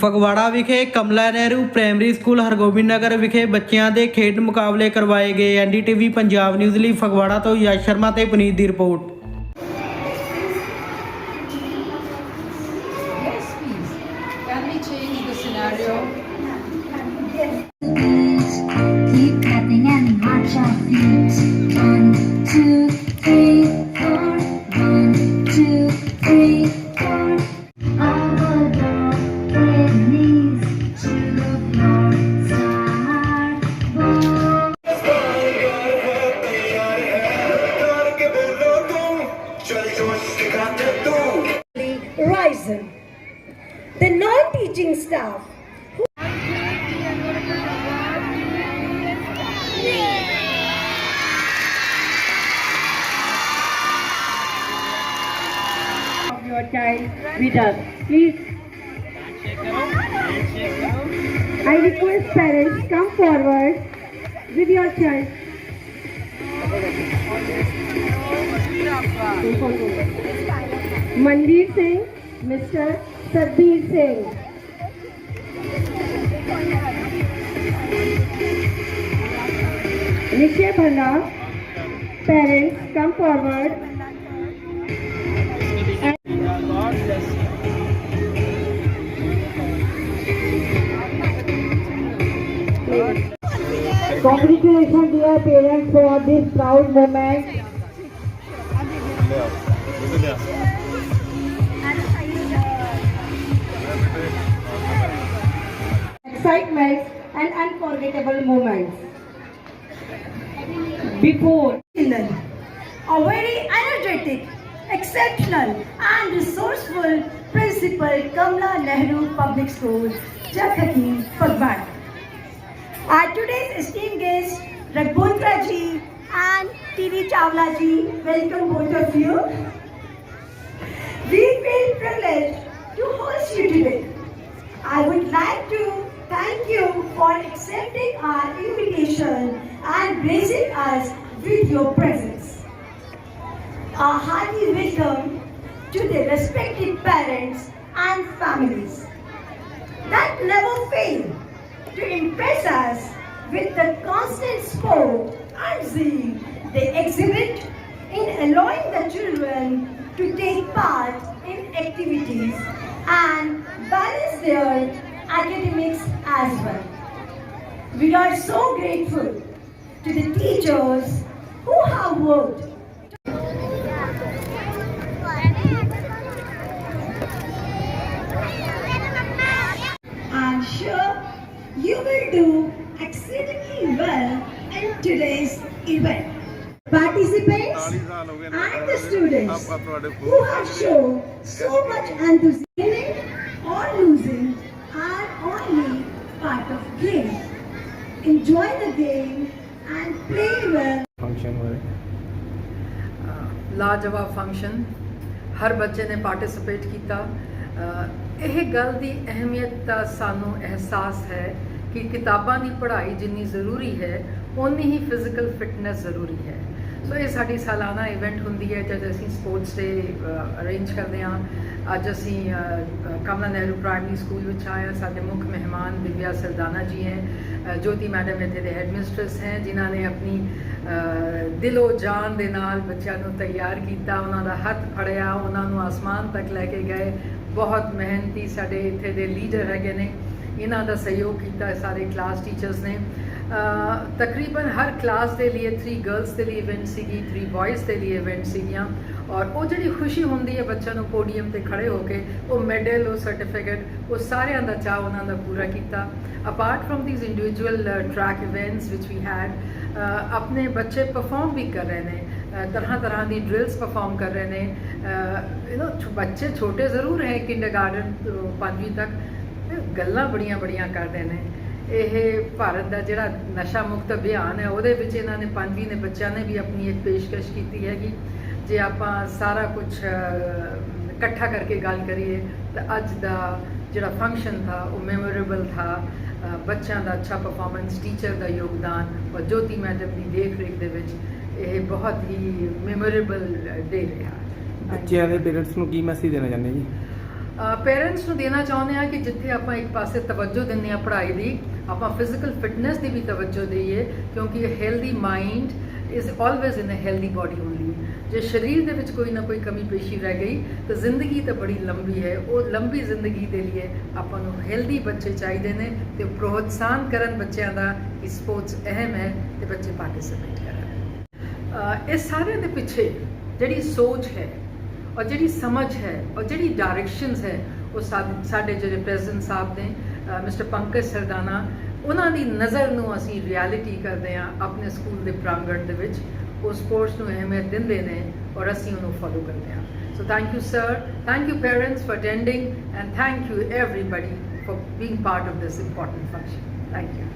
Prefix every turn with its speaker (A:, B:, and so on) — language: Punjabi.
A: ਫਗਵਾੜਾ ਵਿਖੇ ਕਮਲਾ ਨਹਿਰੂ ਪ੍ਰਾਇਮਰੀ ਸਕੂਲ ਹਰਗੋਬਿੰਦ ਨਗਰ ਵਿਖੇ ਬੱਚਿਆਂ ਦੇ ਖੇਡ ਮੁਕਾਬਲੇ ਕਰਵਾਏ ਗਏ। ਐਨਡੀਟੀਵੀ ਪੰਜਾਬ ਨਿਊਜ਼ ਲਈ ਫਗਵਾੜਾ ਤੋਂ ਯਸ਼ ਸ਼ਰਮਾ ਤੇ ਪੁਨੀਤ ਦੀ report.
B: The
C: non-teaching staff
D: of your child with us. Please. I request parents come forward with your child. Mandeer Singh, Mr. Sarbir Singh. Nishay Bhanna, parents come forward. Congratulations dear parents for this proud moment. Excitement and unforgettable moments. Before
C: a very energetic, exceptional and resourceful principal Kamla Nehru Public School, Jakhati, Pagbat. Our today's esteemed guests, Raghuntra ji and TV Chawla ji, welcome both of you. We feel privileged to host you today. I would like to thank you for accepting our invitation and gracing us with your presence. A hearty welcome to the respected parents and families that never fail to impress us with the constant sport and zeal they exhibit in allowing the children to take part in activities and balance their academics as well. We are so grateful to the teachers who have worked I'm sure you will do exceedingly well in today's event. Participants and the students who have shown so much enthusiasm game. Enjoy the game and play well.
B: ਲਾਜਵਾਬ ਫੰਕਸ਼ਨ ਹਰ ਬੱਚੇ ਨੇ ਪਾਰਟਿਸਿਪੇਟ ਕੀਤਾ ਅ, ਇਹ ਗੱਲ ਦੀ ਅਹਿਮੀਅਤ ਦਾ ਸਾਨੂੰ ਅਹਿਸਾਸ ਹੈ ਕਿ ਕਿਤਾਬਾਂ ਦੀ ਪੜ੍ਹਾਈ ਜਿੰਨੀ ਜ਼ਰੂਰੀ ਹੈ ਓਨੀ ਹੀ ਫਿਜ਼ੀਕਲ ਫਿਟਨੈਸ ਜ਼ਰੂਰੀ ਹੈ ਸੋ ਇਹ ਸਾਡੀ ਸਾਲਾਨਾ ਇਵੈਂਟ ਹੁੰਦੀ ਹੈ, ਜਦ ਅਸੀਂ ਸਪੋਰਟਸ ਡੇ ਅਰੇਂਜ ਕਰਦੇ ਹਾਂ। ਅੱਜ ਅਸੀਂ ਕਮਲਾ ਨਹਿਰੂ ਪ੍ਰਾਇਮਰੀ ਸਕੂਲ ਵਿੱਚ ਆਏ ਹਾਂ। ਸਾਡੇ ਮੁੱਖ ਮਹਿਮਾਨ ਦਿਵਿਆ ਸਰਦਾਨਾ ਜੀ ਹੈ। ਜੋਤੀ ਮੈਡਮ ਇੱਥੇ ਦੇ ਹੈਡਮਿਸਟਰਸ ਹੈ, ਜਿਨ੍ਹਾਂ ਨੇ ਆਪਣੀ ਦਿਲੋਂ ਜਾਨ ਦੇ ਨਾਲ ਬੱਚਿਆਂ ਨੂੰ ਤਿਆਰ ਕੀਤਾ। ਉਹਨਾਂ ਦਾ ਹੱਥ ਫੜਿਆ, ਉਹਨਾਂ ਨੂੰ ਆਸਮਾਨ ਤੱਕ ਲੈ ਕੇ ਗਏ। ਬਹੁਤ ਮਿਹਨਤੀ ਸਾਡੇ ਇੱਥੇ ਦੇ ਲੀਡਰ ਹੈਗੇ ਨੇ। ਇਹਨਾਂ ਦਾ ਸਹਿਯੋਗ ਕੀਤਾ ਸਾਰੇ ਕਲਾਸ ਟੀਚਰਸ ਨੇ। ਤਕਰੀਬਨ ਹਰ ਕਲਾਸ ਦੇ ਲਈ 3 ਗਰਲਸ ਦੇ ਲਈ ਇਵੈਂਟ ਸੀਗੀ 3 ਬॉयਜ਼ ਦੇ ਲਈ ਇਵੈਂਟ ਸੀਗੀਆਂ। ਔਰ ਉਹ ਜਿਹੜੀ ਖੁਸ਼ੀ ਹੁੰਦੀ ਹੈ ਬੱਚਿਆਂ ਨੂੰ ਪੋਡੀਅਮ ਤੇ ਖੜੇ ਹੋ ਕੇ, ਉਹ ਮੈਡਲ ਉਹ ਸਰਟੀਫਿਕੇਟ ਉਹ ਸਾਰਿਆਂ ਦਾ ਚਾਹ ਉਹਨਾਂ ਦਾ ਪੂਰਾ ਕੀਤਾ। Apart from these individual track events ਵਿਚ ਵੀ ਹੈਡ ਆਪਣੇ ਬੱਚੇ ਪਰਫਾਰਮ ਵੀ ਕਰ ਰਹੇ ਨੇ। ਤਰ੍ਹਾਂ ਤਰ੍ਹਾਂ ਦੀ ਡਰਿਲਸ ਪਰਫਾਰਮ ਕਰ ਰਹੇ ਨੇ। ਯੂ نو ਬੱਚੇ ਛੋਟੇ ਜ਼ਰੂਰ ਹੈ ਕਿੰਡਰਗਾਰਡਨ ਪੰਜਵੀਂ ਤੱਕ। ਗੱਲਾਂ ਬੜੀਆਂ ਬੜੀਆਂ ਕਰਦੇ ਨੇ। ਇਹ ਭਾਰਤ ਦਾ ਜਿਹੜਾ ਨਸ਼ਾ ਮੁਕਤ ਅਭਿਆਨ ਹੈ ਉਹਦੇ ਵਿੱਚ ਇਹਨਾਂ ਨੇ ਪੰਜਵੀਂ ਨੇ ਬੱਚਿਆਂ ਨੇ ਵੀ ਆਪਣੀ ਇੱਕ ਪੇਸ਼ਕਸ਼ ਕੀਤੀ ਹੈਗੀ। ਜੇ ਆਪਾਂ ਸਾਰਾ ਕੁਝ ਇਕੱਠਾ ਕਰਕੇ ਗੱਲ ਕਰੀਏ ਤਾਂ ਅੱਜ ਦਾ ਜਿਹੜਾ ਫੰਕਸ਼ਨ ਥਾ ਉਹ ਮੈਮੋਰੇਬਲ ਥਾ। ਬੱਚਿਆਂ ਦਾ ਅੱਛਾ ਪਰਫਾਰਮੈਂਸ ਟੀਚਰ ਦਾ ਯੋਗਦਾਨ ਔਰ ਜੋਤੀ ਮੈਡਮ ਦੀ ਦੇਖ ਰੇਖ ਦੇ ਵਿੱਚ ਇਹ ਬਹੁਤ ਹੀ ਮੈਮੋਰੇਬਲ ਡੇ ਰਿਹਾ।
E: ਬੱਚਿਆਂ ਦੇ ਪੇਰੈਂਟਸ ਨੂੰ ਕੀ ਮੈਸੇਜ ਦੇਣਾ ਚਾਹੁੰਦੇ ਜੀ?
B: ਪੇਰੈਂਟਸ ਨੂੰ ਦੇਣਾ ਚਾਹੁੰਦੇ ਆ ਕਿ ਜਿੱਥੇ ਆਪਾਂ ਇੱਕ ਪਾਸੇ ਤਵੱਜੋ ਦਿੰਦੇ ਆ ਪੜ੍ਹਾਈ ਦੀ ਆਪਾਂ ਫਿਜ਼ੀਕਲ ਫਿਟਨੈਸ ਦੀ ਵੀ ਤਵੱਜੋ ਦਈਏ, ਕਿਉਂਕਿ healthy mind is always in a healthy body only ਜੇ ਸਰੀਰ ਦੇ ਵਿੱਚ ਕੋਈ ਨਾ ਕੋਈ ਕਮੀ ਪੇਸ਼ੀ ਰਹਿ ਗਈ, ਤਾਂ ਜ਼ਿੰਦਗੀ ਤਾਂ ਬੜੀ ਲੰਬੀ ਹੈ। ਉਹ ਲੰਬੀ ਜ਼ਿੰਦਗੀ ਦੇ ਲਈ ਆਪਾਂ ਨੂੰ ਹੈਲਦੀ ਬੱਚੇ ਚਾਹੀਦੇ ਨੇ ਤੇ ਪ੍ਰੋਤਸਾਹਨ ਕਰਨ ਬੱਚਿਆਂ ਦਾ ਕਿ ਸਪੋਰਟਸ ਅਹਿਮ ਹੈ ਤੇ ਬੱਚੇ ਪਾਰਟਿਸਿਪੇਟ ਕਰਨ। ਇਹ ਇਸ ਸਾਰੇ ਦੇ ਪਿੱਛੇ ਜਿਹੜੀ ਸੋਚ ਹੈ ਔਰ ਜਿਹੜੀ ਸਮਝ ਹੈ ਔਰ ਜਿਹੜੀ ਡਾਇਰੈਕਸ਼ਨਸ ਹੈ, ਉਹ ਸਾਡੇ ਜਿਹੜੇ ਪ੍ਰੈਜ਼ੀਡੈਂਟ ਸਾਹਿਬ ਨੇ ਮਿਸਟਰ ਪੰਕਜ ਸਰਦਾਨਾ, ਉਹਨਾਂ ਦੀ ਨਜ਼ਰ ਨੂੰ ਅਸੀਂ ਰਿਐਲਿਟੀ ਕਰਦੇ ਹਾਂ ਆਪਣੇ ਸਕੂਲ ਦੇ ਪ੍ਰਾਂਗਣ ਦੇ ਵਿੱਚ। ਉਸ ਸਪੋਰਟਸ ਨੂੰ ਅਹਿਮੀਅਤ ਦਿੰਦੇ ਨੇ ਔਰ ਅਸੀਂ ਉਹਨੂੰ ਫੋਲੋ ਕਰਦੇ ਹਾਂ। So thank you sir thank you parents for attending and thank you everybody for being part of this important function thank you